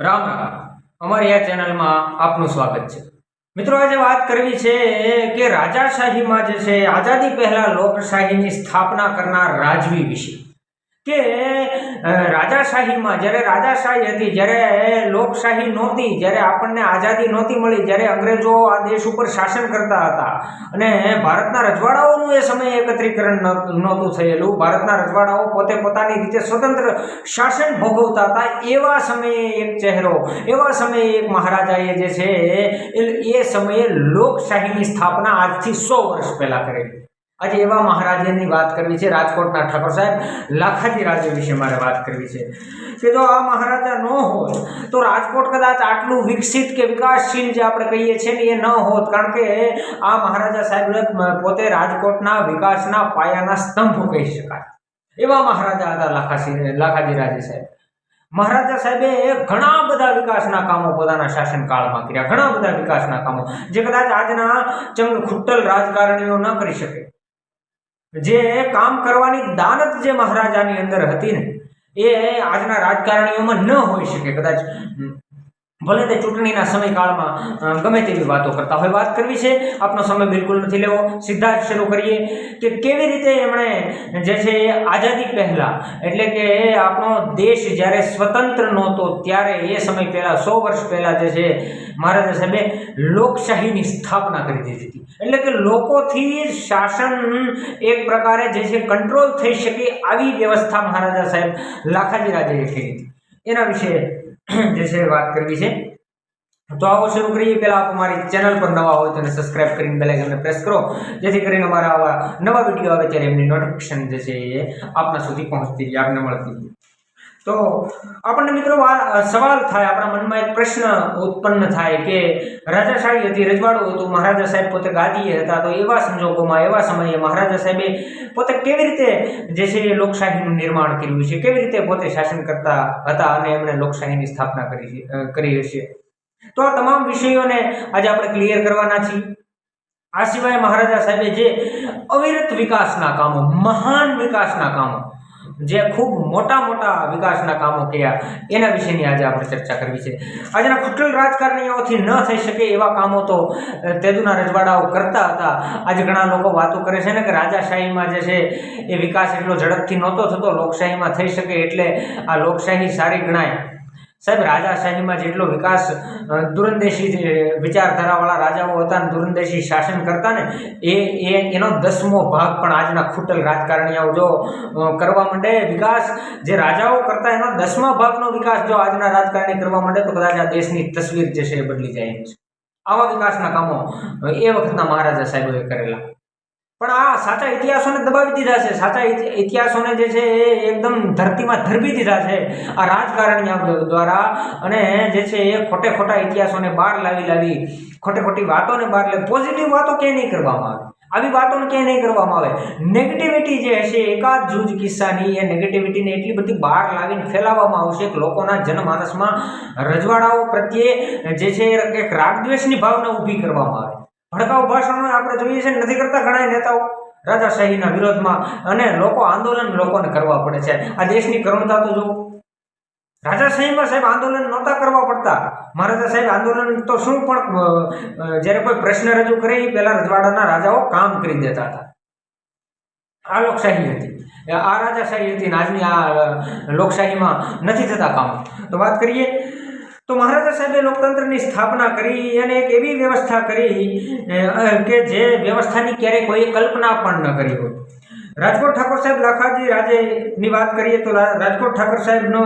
રામ રામ. અમારી આ ચેનલમાં આપનું સ્વાગત છે. મિત્રો, આજે વાત કરવી છે કે રાજાશાહીમાં જે છે, આઝાદી પહેલા લોકશાહીની સ્થાપના કરનાર રાજવી વિશે. કે રાજાશાહીમાં, જ્યારે રાજાશાહી હતી, જ્યારે લોકશાહી નહોતી, જ્યારે આપણને આઝાદી નહોતી મળી, જ્યારે અંગ્રેજો આ દેશ ઉપર શાસન કરતા હતા અને ભારતના રજવાડાઓનું એ સમયે એકત્રીકરણ નહોતું થયેલું. ભારતના રજવાડાઓ પોતે પોતાની રીતે સ્વતંત્ર શાસન ભોગવતા હતા. એવા સમયે એક ચહેરો, એવા સમયે એક મહારાજાએ જે છે એ સમયે લોકશાહીની સ્થાપના આજથી સો વર્ષ પહેલાં કરેલી. આજે એવા મહારાજાની વાત કરવી છે, રાજકોટના ઠાકોર સાહેબ, લાખાજી રાજ્ય વિશે મારે વાત કરવી છે. કે જો આ મહારાજા ન હોત, તો રાજકોટ કદાચ આટલું વિકસિત કે વિકાસશીલ જે આપણે કહીએ છીએ ને, એ ન હોત. કારણ કે આ મહારાજા સાહેબ પોતે રાજકોટના વિકાસના પાયાના સ્તંભ કહી શકાય. એવા મહારાજા હતા લાખાજી લાખાજી રાજે સાહેબ. મહારાજા સાહેબે ઘણા બધા વિકાસના કામો પોતાના શાસનકાળમાં કર્યા. ઘણા બધા વિકાસના કામો, જે કદાચ આજના ચંગ ખુટ્ટલ રાજકારણીઓ ન કરી શકે. જે કામ કરવાની દાનત જે મહારાજાની અંદર હતી ને, એ આજના રાજકારણીઓમાં ન હોઈ શકે, કદાચ ભલે તે ચૂંટણીના સમયકાળમાં ગમે તેવી વાતો કરતા હોય, વાત કરવી છે, આપનો સમય બિલકુલ નથી લેવો. સીધા જ શરૂ કરીએ કે કેવી રીતે એમણે જે છે એ આઝાદી પહેલાં, એટલે કે આપણો દેશ જ્યારે સ્વતંત્ર નહોતો, ત્યારે એ સમય પહેલાં, સો વર્ષ પહેલાં જે છે મહારાજા સાહેબે લોકશાહીની સ્થાપના કરી દીધી હતી. એટલે કે લોકોથી શાસન એક પ્રકારે જે છે કંટ્રોલ થઈ શકે, આવી વ્યવસ્થા મહારાજા સાહેબ લાખાજી રાજાએ કરી હતી. એના વિશે જે છે વાત કરવી છે. તો આવો શરૂ કરીએ. પહેલાં આપ અમારી ચેનલ પર નવા હોય તો સબસ્ક્રાઇબ કરીને બેલ આઇકનને પ્રેસ કરો. જેથી કરીને અમારા આવા નવા વીડિયો આવે ત્યારે એમની નોટિફિકેશન જે છે એ આપના સુધી પહોંચતી જાય આપને મળતી તો આપણને મિત્રો આ સવાલ થાય, આપણા મનમાં એક પ્રશ્ન ઉત્પન્ન થાય કે રાજાશાહી હતી, રજવાડું હતું, મહારાજા સાહેબ પોતે ગાદીએ હતા, તો એવા સંજોગોમાં, એવા સમયે મહારાજા સાહેબે પોતે કેવી રીતે જે છે લોકશાહીનું નિર્માણ કર્યું છે, કેવી રીતે પોતે શાસન કરતા હતા અને એમણે લોકશાહીની સ્થાપના કરી કરી હશે? તો આ તમામ વિષયોને આજે આપણે ક્લિયર કરવાના છીએ. આ સિવાય મહારાજા સાહેબે જે અવિરત વિકાસના કામો, મહાન વિકાસના કામો જે ખૂબ મોટા મોટા વિકાસના કામો કર્યા, એના વિશેની આજે આપણે ચર્ચા કરવી છે. આજના ખુટ્ટલ રાજકારણીઓથી ન થઈ શકે એવા કામો તો તેદુના રજવાડાઓ કરતા હતા. આજે ઘણા લોકો વાતો કરે છે ને કે રાજાશાહીમાં જે છે, એ વિકાસ એટલો ઝડપથી નહોતો થતો, લોકશાહીમાં થઈ શકે એટલે આ લોકશાહી સારી ગણાય. સાહેબ રાજાશાહીમાં જેટલો વિકાસ દુરંદેશી વિચારધારાવાળા રાજાઓ હતા ને દૂરંદેશી શાસન કરતા ને, એ એ, એનો દસમો ભાગ પણ આજના ખૂટલ રાજકારણીઓ જો કરવા માંડે. વિકાસ જે રાજાઓ કરતા એનો દસમા ભાગનો વિકાસ જો આજના રાજકારણી કરવા માંડે, તો કદાચ આ દેશની તસવીર જે છે એ બદલી જાય છે. આવા વિકાસના કામો એ વખતના મહારાજા સાહેબોએ કરેલા. પણ આ સાચા ઇતિહાસોને દબાવી દીધા છે. સાચા ઇતિ- ઇતિહાસોને જે છે એ એકદમ ધરતીમાં ધરબી દીધા છે આ રાજકારણીઓ દ્વારા. અને જે છે એ ખોટે ખોટા ઇતિહાસોને બહાર લાવી લાવી, ખોટે ખોટી વાતોને બહાર લાવી પોઝિટિવ વાતો ક્યાંય નહીં કરવામાં આવે. આવી વાતોને ક્યાંય નહીં કરવામાં આવે. નેગેટિવિટી જે હશે, એકાદ જૂજ કિસ્સાની એ નેગેટિવિટીને એટલી બધી બહાર લાવીને ફેલાવવામાં આવશે કે લોકોના જનમાનસમાં રજવાડાઓ પ્રત્યે જે છે એક રાગદ્વેષની ભાવના ઊભી કરવામાં આવે. ભડકાઉ ભાષણો આપણે જોઈએ છે નથી કરતા ઘણા નેતાઓ રાજાશાહીના વિરોધમાં અને લોકો આંદોલન લોકોને કરવા પડે છે. આ દેશની કરુણતા તો જો રાજાશાહીમાં સાહેબ આંદોલન નહોતા કરવા પડતા. મહારાજા સાહેબ આંદોલન તો શું પણ જ્યારે કોઈ પ્રશ્ન રજૂ કરે એ પહેલા રજવાડાના રાજાઓ કામ કરી દેતા હતા. આ લોકશાહી હતી. આ રાજાશાહી હતી આજની આ લોકશાહીમાં નથી થતા કામ. તો વાત કરીએ તો મહારાજા સાહેબે લોકતંત્રની સ્થાપના કરી અને એક એવી વ્યવસ્થા કરી કે જે વ્યવસ્થાની ક્યારેય કોઈ કલ્પના પણ ન કરી હોય. રાજકોટ ઠાકોર સાહેબ લાખાજી રાજેની વાત કરીએ તો રાજકોટ ઠાકોર સાહેબનો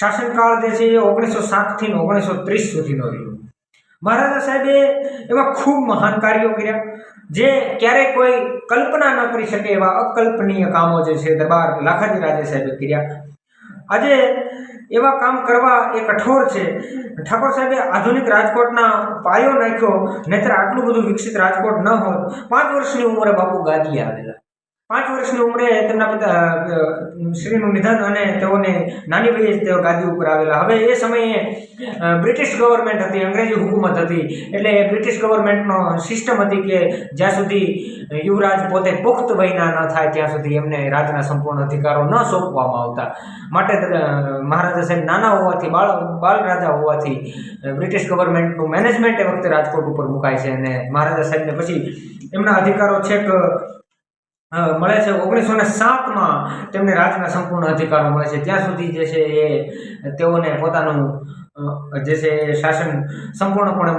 શાસનકાળ જે છે એ ઓગણીસો સાતથી ઓગણીસો ત્રીસ સુધીનો રહ્યો. મહારાજા સાહેબે એવા ખૂબ મહાન કાર્યો કર્યા, જે ક્યારેય કોઈ કલ્પના ન કરી શકે એવા અકલ્પનીય કામો જે છે દરબાર લાખાજી રાજે સાહેબે કર્યા. આજે એવા કામ કરવા એ કઠોર છે. ઠાકોર સાહેબે આધુનિક રાજકોટના પાયો નાખ્યો, નહીતર આટલું બધું વિકસિત રાજકોટ ન હોત. પાંચ વર્ષની ઉંમરે બાપુ ગાદી આવેલા. પાંચ વર્ષની ઉંમરે તેમના પિતા શ્રીનું નિધન અને તેઓને નાની વયે જ તેઓ ગાદી ઉપર આવેલા. હવે એ સમયે બ્રિટિશ ગવર્મેન્ટ હતી, અંગ્રેજી હુકુમત હતી. એટલે બ્રિટિશ ગવર્મેન્ટનો સિસ્ટમ હતી કે જ્યાં સુધી યુવરાજ પોતે પુખ્ત વયના ન થાય, ત્યાં સુધી એમને રાજના સંપૂર્ણ અધિકારો ન સોંપવામાં આવતા. માટે મહારાજા સાહેબ નાના હોવાથી, બાળ બાળ રાજા હોવાથી બ્રિટિશ ગવર્મેન્ટનું મેનેજમેન્ટ એ વખતે રાજકોટ ઉપર મુકાય છે અને મહારાજા સાહેબને પછી એમના અધિકારો છેક મળે છે. ઓગણીસો ને સાતમાં તેમને રાજના સંપૂર્ણ અધિકારો મળે છે. ત્યાં સુધી જે છે એ તેઓને પોતાનું જે છે શાસન સંપૂર્ણપણે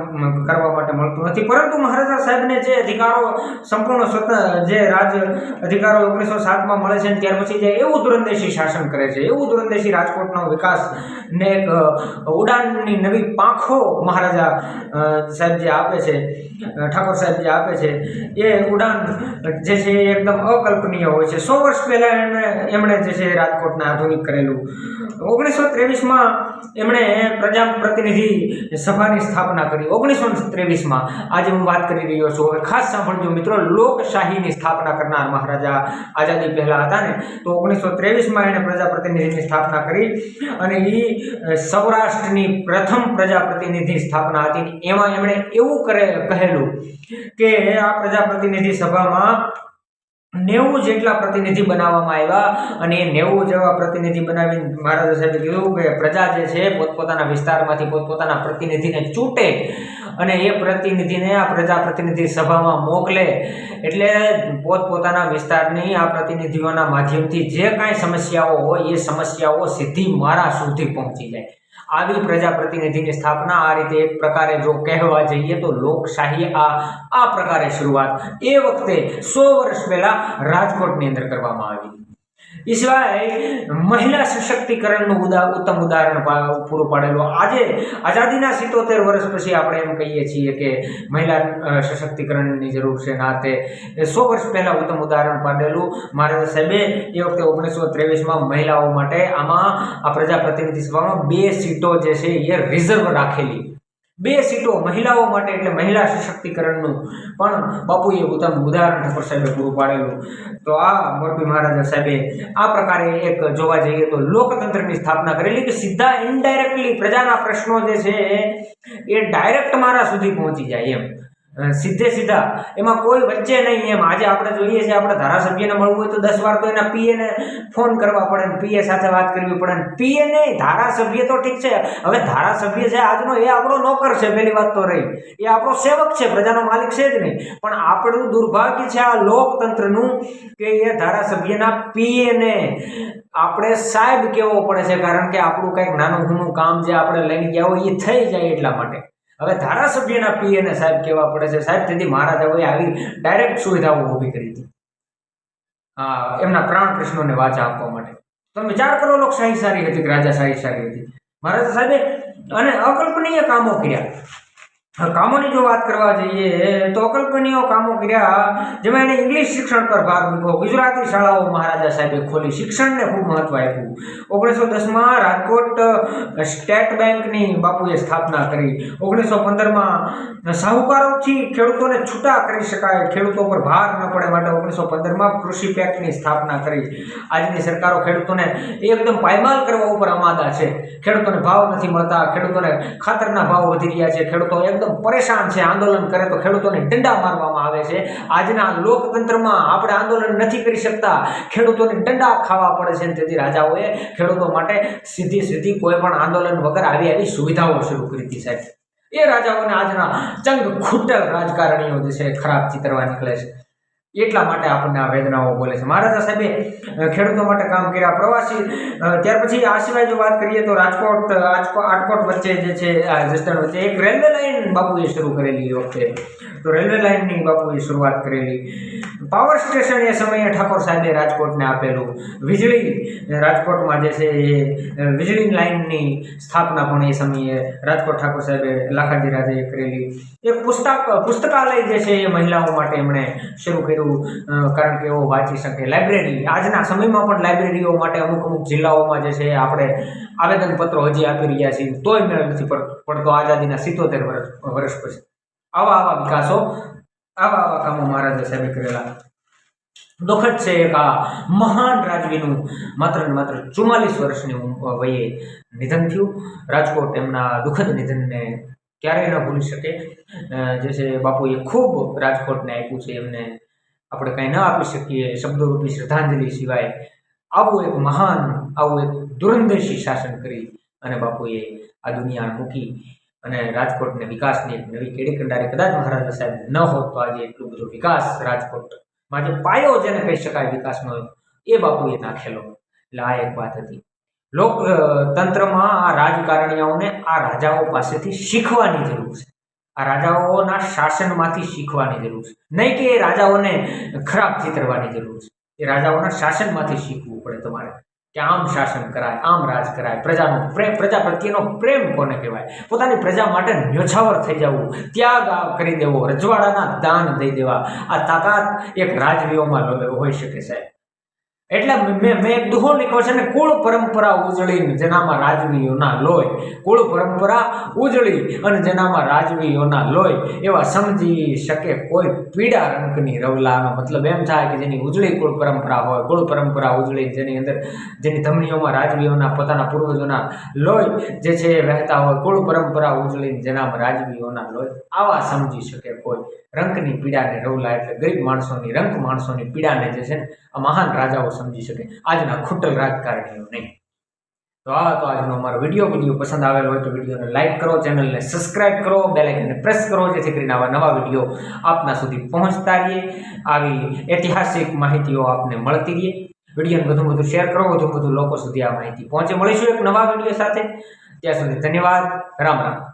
કરવા માટે મળતું નથી. પરંતુ મહારાજા સાહેબને જે અધિકારો સંપૂર્ણ સ્વતંત્ર જે રાજ અધિકારો ઓગણીસો સાતમાં મળે છે ત્યાર પછી જે એવું દુરંદેશી શાસન કરે છે, એવું દુરંદેશી રાજકોટનો વિકાસ ને એક ઉડાનની નવી પાંખો મહારાજા સાહેબ જે આપે છે ઠાકોર સાહેબ જે આપે છે, એ ઉડાન જે છે એ એકદમ અકલ્પનીય હોય છે. સો વર્ષ પહેલાં એમણે એમણે જે છે રાજકોટને આધુનિક કરેલું. ઓગણીસો ત્રેવીસમાં એમણે પ્રજા પ્રતિનિધિ સભાની સ્થાપના કરી. ઓગણીસો ત્રેવીસમાં આજે હું વાત કરી રહ્યો છું. ખાસ સાંભળજો મિત્રો, લોકશાહીની સ્થાપના કરનાર મહારાજા આઝાદી પહેલાં હતા ને, તો ઓગણીસો ત્રેવીસમાં એણે પ્રજા પ્રતિનિધિની સ્થાપના કરી અને એ સૌરાષ્ટ્રની પ્રથમ પ્રજા પ્રતિનિધિ સ્થાપના હતી. એમાં એમણે એવું કરે, કહેલું કે આ પ્રજા પ્રતિનિધિ સભામાં નેવું જેટલા પ્રતિનિધિ બનાવવામાં આવ્યા અને એ નેવું જેવા પ્રતિનિધિ બનાવીને મહારાજા સાહેબે કીધું કે પ્રજા જે છે પોતપોતાના વિસ્તારમાંથી પોતપોતાના પ્રતિનિધિને ચૂંટે અને એ પ્રતિનિધિને આ પ્રજા પ્રતિનિધિ સભામાં મોકલે. એટલે પોતપોતાના વિસ્તારની આ પ્રતિનિધિઓના માધ્યમથી જે કાંઈ સમસ્યાઓ હોય એ સમસ્યાઓ સીધી મારા સુધી પહોંચી જાય. આવી પ્રજા પ્રતિનિધિની સ્થાપના આ રીતે એક પ્રકારે જો કહેવા જઈએ તો લોકશાહી આ આ પ્રકારે શરૂઆત. એ વખતે સો વર્ષ પહેલા રાજકોટની અંદર કરવામાં આવી. એ સિવાય મહિલા સશક્તિકરણનું ઉદા, ઉત્તમ ઉદાહરણ પૂરું પાડેલું. આજે આઝાદીના સિત્તોતેર વર્ષ પછી આપણે એમ કહીએ છીએ કે મહિલા સશક્તિકરણની જરૂર છે ના તે સો વર્ષ પહેલાં ઉત્તમ ઉદાહરણ પાડેલું. મહારાજ સાહેબે એ વખતે ઓગણીસો ત્રેવીસમાં મહિલાઓ માટે આમાં આ પ્રજા પ્રતિનિધિ સભામાં બે સીટો જે છે એ રિઝર્વ રાખેલી. બે સીટો મહિલાઓ માટે એટલે મહિલા સશક્તિકરણનું. પણ બાપુએ ઉત્તમ ઉદાહરણ ઠાકોર સાહેબે પૂરું પાડેલું. તો આ મોરબી મહારાજા સાહેબે આ પ્રકારે એક જોવા જઈએ તો લોકતંત્રની સ્થાપના કરેલી કે સીધા ઇનડાયરેક્ટલી પ્રજાના પ્રશ્નો જે છે એ ડાયરેક્ટ મારા સુધી પહોંચી જાય એમ. સીધે સીધા. એમાં કોઈ વચ્ચે નહીં એમ. આજે આપણે જોઈએ છીએ, આપણે ધારાસભ્યને મળવું હોય તો દસ વાર તો એના પીએને ફોન કરવા પડે ને પીએ સાથે વાત કરવી પડે ને પીએ નહીં. ધારાસભ્ય તો ઠીક છે. હવે ધારાસભ્ય છે, આજનો એ આપણો નોકર છે, પહેલી વાત તો રહી. એ આપણો સેવક છે, પ્રજાનો માલિક છે જ નહીં. પણ આપણું દુર્ભાગ્ય છે, આ લોકતંત્રનું કે એ ધારાસભ્યના પીએને આપણે સાહેબ કહેવો પડે છે, કારણ કે આપણું કંઈક નાનું ઘણું કામ જે આપણે લઈને ગયા હોય, એ થઈ જાય એટલા માટે. હવે ધારાસભ્યના પીએને સાહેબ કહેવા પડે છે? સાહેબ, તેથી મહારાજાઓએ આવી ડાયરેક્ટ સુવિધાઓ ઊભી કરી હતી એમના પ્રાણ પ્રશ્નોને વાચા આપવા માટે. તમે વિચાર કરો લોકશાહી સારી હતી કે રાજાશાહી સારી હતી? મહારાજા સાહેબે અને અકલ્પનીય કામો કર્યા. કામોની જો વાત કરવા જઈએ, તો અકલ્પનીય કામો કર્યા, જેમાં એણે ઇંગ્લિશ શિક્ષણ પર ભાર મૂક્યો. ગુજરાતી શાળાઓ મહારાજા સાહેબે ખોલી શિક્ષણને ખૂબ મહત્વ આપ્યું. ઓગણીસો દસમાં રાજકોટ સ્ટેટ બેંકની બાપુએ સ્થાપના કરી. ઓગણીસો પંદરમાં સાહુકારોથી ખેડૂતોને છૂટા કરી શકાય. ખેડૂતો પર ભાર ન પડે માટે ઓગણીસો પંદરમાં કૃષિ પેકની સ્થાપના કરી. આજની સરકારો ખેડૂતોને એકદમ પાયમાલ કરવા ઉપર અમાદા છે. ખેડૂતોને ભાવ નથી મળતા. ખેડૂતોને ખાતરના ભાવ વધી રહ્યા છે. ખેડૂતો એકદમ પરેશાન છે આંદોલન કરે તો ખેડૂતોને ડંડા મારવામાં આવે છે. આજના લોકતંત્રમાં આપણે આંદોલન નથી કરી શકતા. ખેડૂતોને ડંડા ખાવા પડે છે તેથી રાજાઓએ ખેડૂતો માટે સીધી સીધી કોઈ પણ આંદોલન વગર આવી આવી સુવિધાઓ શરૂ કરી હતી સાહેબ. એ રાજાઓને આજના ચંગ ખૂટેલ રાજકારણીઓ જે છે ખરાબ ચિતરવા નીકળે છે. એટલા માટે આપણને આ વેદનાઓ બોલે છે. મહારાજા સાહેબે ખેડૂતો માટે કામ કર્યા. પ્રવાસી ત્યાર પછી આ સિવાય જો વાત કરીએ તો રાજકોટ રાજકોટ, આટકોટ વચ્ચે જે છે, આ જસદણ વચ્ચે એક રેલવે લાઇન બાપુએ શરૂ કરેલી વખતે. તો રેલવે લાઇનની બાપુએ શરૂઆત કરેલી. પાવર સ્ટેશન એ સમયે ઠાકોર સાહેબે રાજકોટને આપેલું. વીજળી, રાજકોટમાં જે છે એ વીજળી લાઇનની સ્થાપના પણ એ સમયે રાજકોટ ઠાકોર સાહેબે લાખાજી રાજાએ કરેલી. એક પુસ્તક, પુસ્તકાલય જે છે એ મહિલાઓ માટે એમણે શરૂ કર્યું. અ, કારણ કે એઓ વાંચી શકે. લાઇબ્રેરી આજના સમયમાં પણ લાઇબ્રેરીઓ માટે અમુક અમુક જિલ્લાઓમાં જે છે આપણે આવેદનપત્રો હજી આપી રહ્યા છીએ. તોય મેળ નથી પડ- પડતો આઝાદીના સિત્તોતેર વર્ષ વર્ષ પછી. આવા આવા વિકાસો આવા આવા કામો મહારાજા સાહેબે કરેલા. દુઃખદ છે એક આ મહાન રાજવીનું માત્ર ને માત્ર ચુમ્માલીસ વર્ષની વયે નિધન થયું. રાજકોટ એમના દુઃખદ નિધનને ક્યારેય ન ભૂલી શકે. જે છે બાપુએ ખૂબ રાજકોટને આપ્યું છે. એમને આપણે કંઈ ન આપી શકીએ શબ્દોરૂપી શ્રદ્ધાંજલિ સિવાય આવું એક મહાન, આવું એક દુરંદેશી શાસન કરી અને બાપુએ આ દુનિયા મૂકી અને રાજકોટને વિકાસની એક નવી કેડી કંડારી. કદાચ મહારાજા સાહેબ ન હોત તો આજે એટલું બધો વિકાસ રાજકોટમાં જે પાયો જેને કહી શકાય વિકાસનો, એ બાપુએ નાખેલો. એટલે આ એક વાત હતી. લોક તંત્રમાં આ રાજકારણીઓને આ રાજાઓ પાસેથી શીખવાની જરૂર છે. આ રાજાઓના શાસનમાંથી શીખવાની જરૂર છે. નહીં કે એ રાજાઓને ખરાબ ચિતરવાની જરૂર છે. એ રાજાઓના શાસનમાંથી શીખવું પડે તમારે. કે આમ શાસન કરાય, આમ રાજ કરાય, પ્રજાનો પ્રેમ, પ્રજા પ્રત્યેનો પ્રેમ કોને કહેવાય? પોતાની પ્રજા માટે ન્યોછાવર થઈ જવું, ત્યાગ કરી દેવો, રજવાડાના દાન દઈ દેવા. આ તાકાત એક રાજવીઓમાં હોઈ શકે સાહેબ. એટલે મેં મેં એક દુહો લખ્યો છે ને, કુળ પરંપરા ઉજળીને જેનામાં રાજવીઓના લોય. કુળ પરંપરા ઉજળી અને જેનામાં રાજવીઓના લોય. એવા સમજી શકે કોઈ પીડા રંગની રવલાનો મતલબ એમ થાય કે જેની ઉજળી કુળ પરંપરા હોય. કુળ પરંપરા ઉજળી જેની અંદર, જેની ધમનીઓમાં રાજવીઓના, પોતાના પૂર્વજોના લોય જે છે એ વહેતા હોય. કુળ પરંપરા ઉજળી જેનામાં રાજવીઓના લોય. આવા સમજી શકે કોઈ રંકની પીડાને રવલા એટલે ગરીબ માણસોની, રંક માણસોની પીડાને જે છે ને આ મહાન રાજાઓ સમજી શકે. આજના ખૂટલ રાજકારણીઓ નહીં. તો આ તો આજનો અમારો વીડિયો. વીડિયો પસંદ આવેલો હોય તો વિડીયોને લાઇક કરો, ચેનલને સબસ્ક્રાઇબ કરો બેલાઇકનને પ્રેસ કરો, જેથી કરીને આવા નવા વીડિયો આપના સુધી પહોંચતા રહીએ. આવી ઐતિહાસિક માહિતીઓ આપને મળતી રહીએ. વિડીયોને વધુ વધુ શેર કરો વધુ વધુ લોકો સુધી આ માહિતી પહોંચે. મળીશું એક નવા વીડિયો સાથે. ત્યાં સુધી ધન્યવાદ. રામ રામ.